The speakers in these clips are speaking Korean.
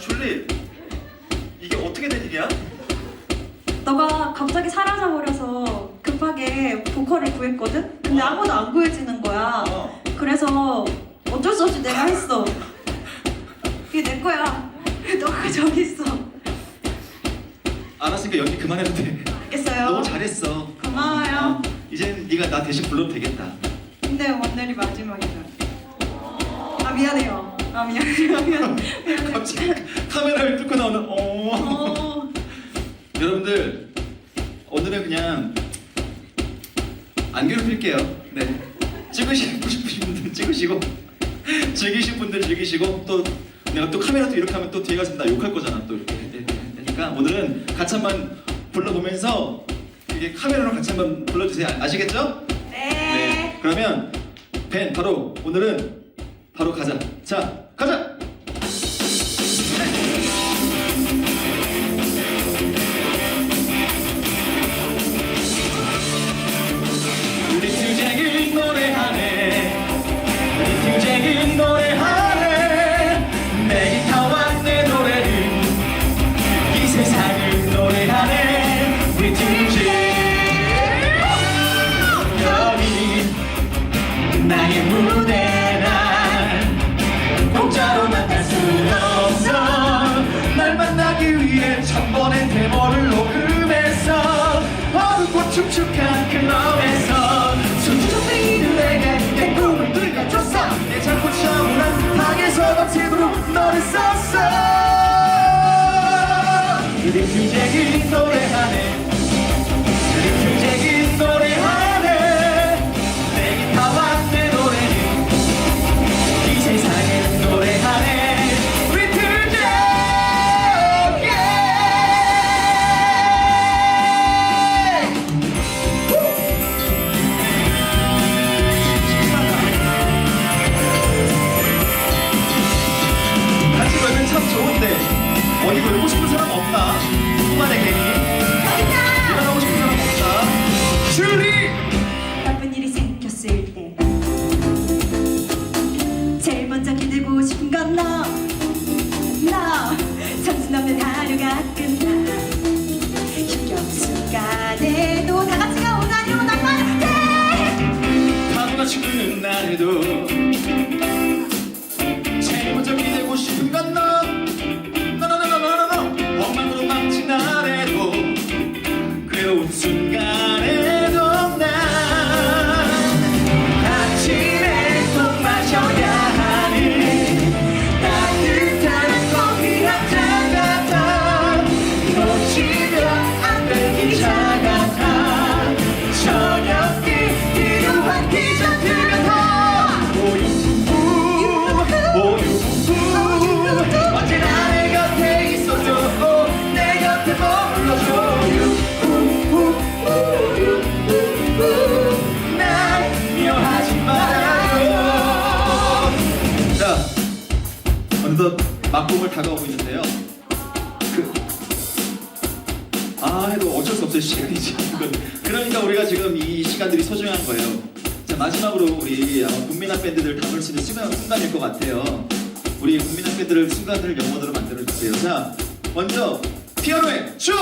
줄리 이게 어떻게 된 일이야? 너가 갑자기 사라져 버려서 급하게 보컬을 구했거든? 근데 어. 아무도 안 구해지는 거야. 어. 그래서 어쩔 수 없이 내가 했어. 이게 내 거야. 너가 저기 있어. 알았으니까 연기 그만해도 돼. 알겠어요. 너무 잘했어. 고마워요. 이젠 네가 나 대신 불러도 되겠다. 근데 오늘이 마지막이다. 아 미안해요. 아 미안해요. 미안. 미안해. 갑자기 카메라를 뚫고 나오는 어. 어. 여러분들 오늘은 그냥 안 괴롭힐게요. 네. 찍으시고 싶으신 분들 찍으시고 즐기신 분들 즐기시고 또 내가 또 카메라 또 이렇게 하면 또 뒤에 가서 나 욕할 거잖아 또 이렇게 네, 네. 그러니까 오늘은 같이 한번 불러보면서 이게 카메라로 같이 한번 불러주세요 아시겠죠? 네. 그러면 벤 바로 오늘은 바로 가자. 자 가자 어둡고 축축한 클럽에 정신없는 하루가 날에도 막공을 다가오고 있는데요. 그, 아 해도 어쩔 수 없어요 시간이 지금 그러니까 우리가 지금 이 시간들이 소중한 거예요. 자 마지막으로 우리 아마 국민학 밴드들 담을 수 있는 순간, 순간일 것 같아요. 우리 국민학 밴드들 순간들을 영원으로 만들어 주세요. 자 먼저 피아노의 슛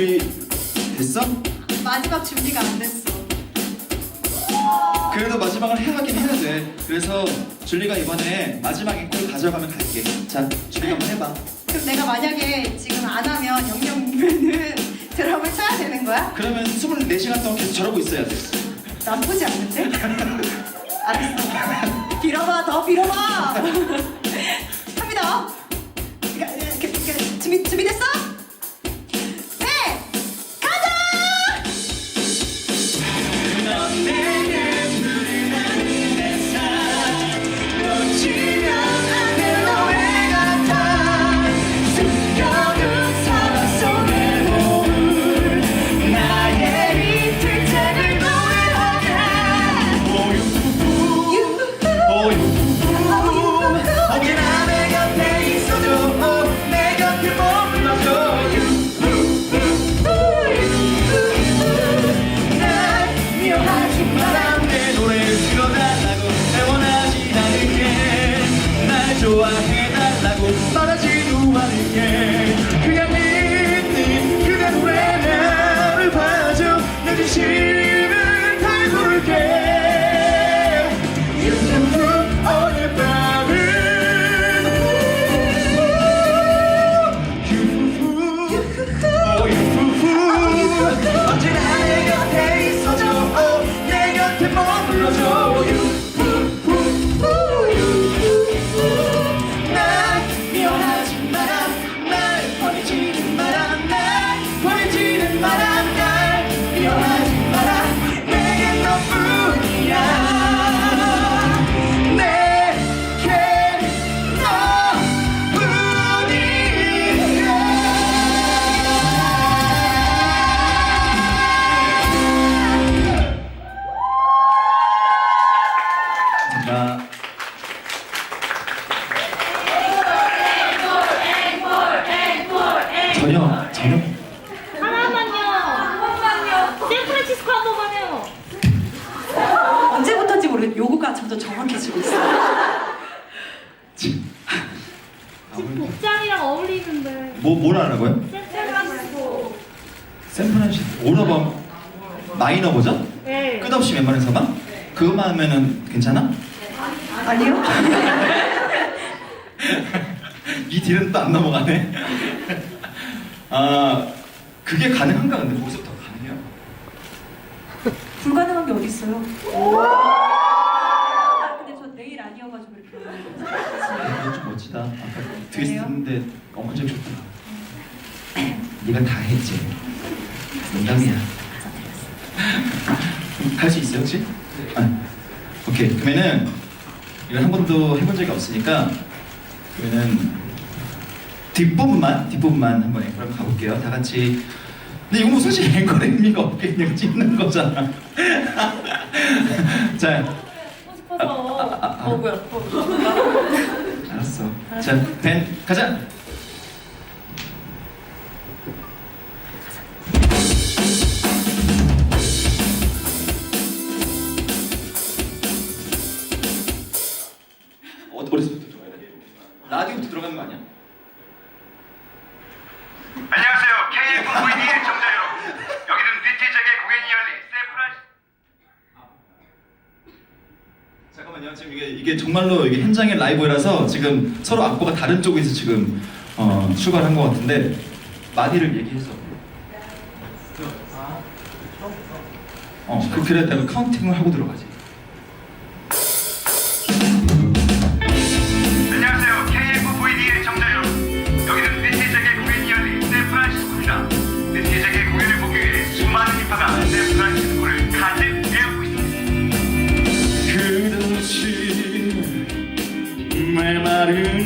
준비 됐어? 마지막 준비가 안 됐어. 그래도 마지막을 해가긴 해야 돼. 그래서 줄리가 이번에 마지막 앵콜 가져가면 갈게. 자, 줄리가 한번 해봐. 그럼 내가 만약에 지금 안 하면 영영이면은 드럼을 쳐야 되는 거야? 그러면 24시간 동안 계속 저러고 있어야 돼. 나쁘지 않는데? 알았어. 빌어봐, 더 빌어봐. 합니다. 이렇게, 이렇게, 이렇게. 준비 준비됐어? 모르겠 요구가 점점 정확해지고 있어. 지금 지금 복장이랑 어울리는데. 뭐 뭐라고요? 샌프란시스코. 샌프란시스코 오너버 마이너 버전? 네. 끝없이 웬만해서만? 그것만 하면은 괜찮아? 아니요? 이 뒤는 또안 넘어가네. 아 그게 가능한가 근데 거기서부터 가능해요? 불가능한 게 어디 있어요? 아, 근데 저 내일 아니어가지고 이렇게. 이거 좀 멋지다. 아까 있는데 엄청 좋다. 네가 다 했지. 농담이야. 할 수 있어요 혹시? 아, 오케이. 그러면은 이걸 한 번도 해본 적이 없으니까 그러면은 뒷부분만 뒷부분만 한번 앵콜 가볼게요. 다 같이. 근데 이거 뭐 사실 앵콜 의미가 없게 그냥 찍는 거잖아. 자, 하고 싶어서. 어 뭐야? 어, 알았어. 자, 벤 가자. 잠깐만요. 지금 이게 이게 정말로 이게 현장의 라이브라서 지금 서로 악보가 다른 쪽에서 지금 어, 출발한 것 같은데 마디를 얘기해서. 어, 그 그래 내가 카운팅을 하고 들어가지. 메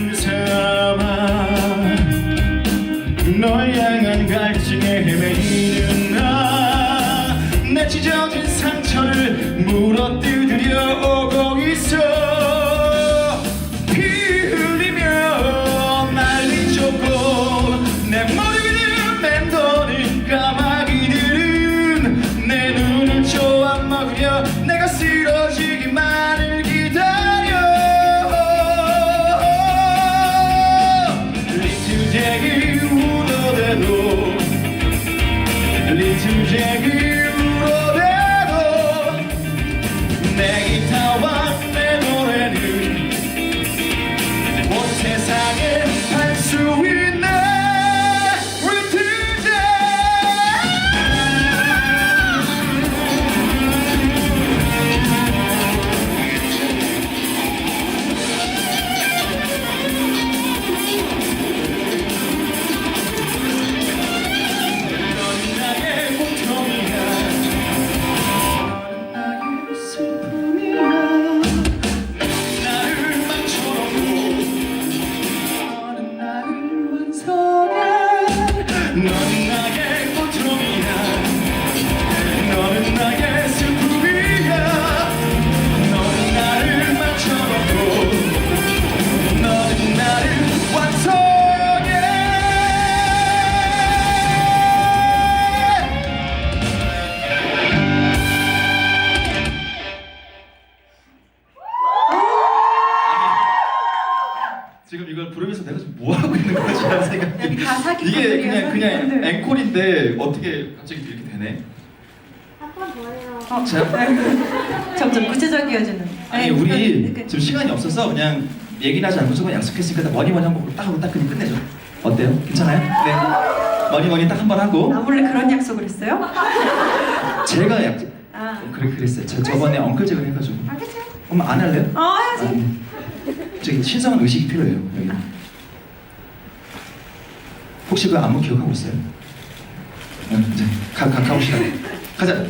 그렇죠. 점점 구체적이어지는. 아니 네, 우리 그러니까. 지금 시간이 없어서 그냥 얘기나 하지 않고서 그냥 약속했으니까 머니머니 한 곡으로 딱 하고 딱 그냥 끝내죠. 어때요? 괜찮아요? 네. 머니머니 딱 한 번 하고. 나 원래 그런 약속을 했어요? 제가 약 아. 어, 그래 그랬어요. 저, 저번에 엉클 제가 해가지고. 아, 알겠어요. 엄마 안 할래요? 아, 예, 예. 해야지. 네. 저기 신성한 의식이 필요해요. 여기. 아. 혹시 그 안무 기억하고 있어요? 가, 가까운 시간에 가자.